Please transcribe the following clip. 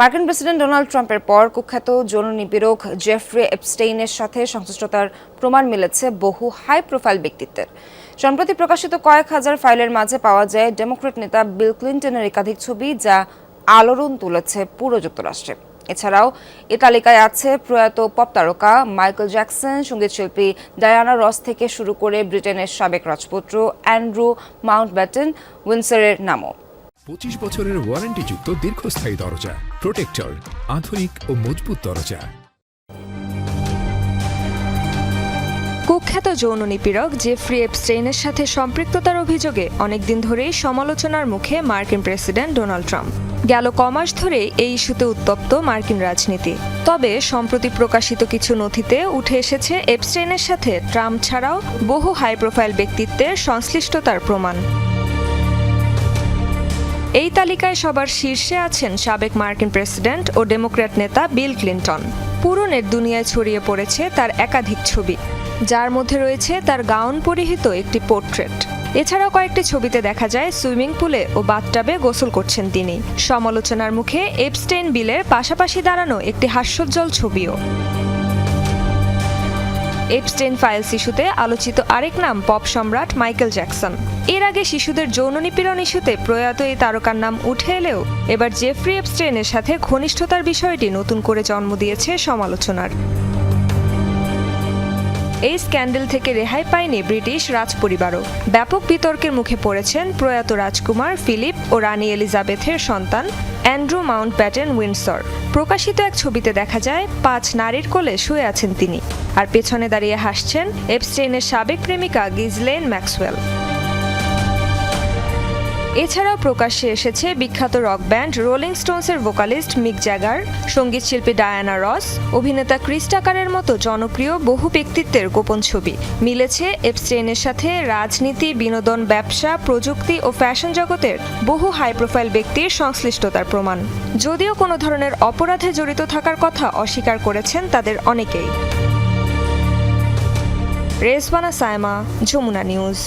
মার্কিন president Donald ট্রাম্পের পর কুখ্যাত যৌন নিপীড়ক জেফ্রে এপস্টেইনের সাথে সংশ্লিষ্টতার প্রমাণ মিলেছে বহু হাই প্রোফাইল ব্যক্তিত্বের। সম্প্রতি প্রকাশিত কয়েক হাজার ফাইলের মাঝে পাওয়া যায় ডেমোক্রেট নেতা বিল ক্লিন্টনের একাধিক ছবি যা আলোড়ন তুলেছে পুরো যুক্তরাষ্ট্রে। এছাড়াও এ তালিকায় আছে প্রয়াত পপ তারকা মাইকেল জ্যাকসন সঙ্গীতশিল্পী ডায়ানা রস থেকে শুরু করে ব্রিটেনের সাবেক রাজপুত্র অ্যান্ড্রু মাউন্ট ব্যাটন উইন্সারের নামও। পঁচিশ বছরের ওয়ারেন্টিযুক্ত দীর্ঘস্থায়ী দরজা, প্রোটেক্টর, আধুনিক ও মজবুত দরজা। কুখ্যাত যৌন নিপীড়ক জেফ্রি এপস্টেইনের সাথে সম্পৃক্ততার অভিযোগে অনেকদিন ধরেই সমালোচনার মুখে মার্কিন প্রেসিডেন্ট ডোনাল্ড ট্রাম্প। গেল কমাস ধরে এই ইস্যুতে উত্তপ্ত মার্কিন রাজনীতি। তবে সম্প্রতি প্রকাশিত কিছু নথিতে উঠে এসেছে এপস্টেইনের সাথে ট্রাম্প ছাড়াও বহু হাই প্রোফাইল ব্যক্তিত্বের সংশ্লিষ্টতার প্রমাণ। এই তালিকায় সবার শীর্ষে আছেন সাবেক মার্কিন প্রেসিডেন্ট ও ডেমোক্র্যাট নেতা বিল ক্লিন্টন। পুরনের দুনিয়ায় ছড়িয়ে পড়েছে তার একাধিক ছবি। যার মধ্যে রয়েছে তার গাউন পরিহিত একটি পোর্ট্রেট। এছাড়াও কয়েকটি ছবিতে দেখা যায় সুইমিং পুলে ও বাথটাবে গোসল করছেন তিনি। সমালোচনার মুখে এপস্টেইন বিলের পাশাপাশি দাঁড়ানো একটি হাস্যোজ্জ্বল ছবিও। এপস্টেইন ফাইলস ইস্যুতে আলোচিত আরেক নাম পপ সম্রাট মাইকেল জ্যাকসন এর আগে শিশুদের যৌন নিপীড়ন ইস্যুতে প্রয়াত এই তারকার নাম উঠে এলেও এবার জেফ্রি এপস্টেনের সাথে ঘনিষ্ঠতার বিষয়টি নতুন করে জন্ম দিয়েছে সমালোচনার। এই স্ক্যান্ডেল থেকে রেহাই পায়নি ব্রিটিশ রাজপরিবারও। ব্যাপক বিতর্কের মুখে পড়েছেন প্রয়াত রাজকুমার ফিলিপ ও রানী এলিজাবেথের সন্তান অ্যান্ড্রু মাউন্ট প্যাটেন উইন্ডসর। প্রকাশিত এক ছবিতে দেখা যায়, পাঁচ নারীর কোলে শুয়ে আছেন তিনি। আর পেছনে দাঁড়িয়ে হাসছেন এপস্টেইনের সাবেক প্রেমিকা গিজলেন ম্যাক্সওয়েল। এছাড়াও প্রকাশ্যে এসেছে বিখ্যাত রক ব্যান্ড রোলিং স্টোনসের ভোকালিস্ট মিক জ্যাগার সঙ্গীতশিল্পী ডায়ানা রস, অভিনেতা ক্রিস্টাকারের মতো জনপ্রিয় বহু ব্যক্তিত্বের গোপন ছবি। মিলেছে এপস্টেইনের সাথে রাজনীতি, বিনোদন, ব্যবসা, প্রযুক্তি ও ফ্যাশন জগতের বহু হাই প্রোফাইল ব্যক্তির সংশ্লিষ্টতার প্রমাণ। যদিও কোনো ধরনের অপরাধে জড়িত থাকার কথা অস্বীকার করেছেন তাদের অনেকেই। রেসবানা সায়মা, যমুনা নিউজ।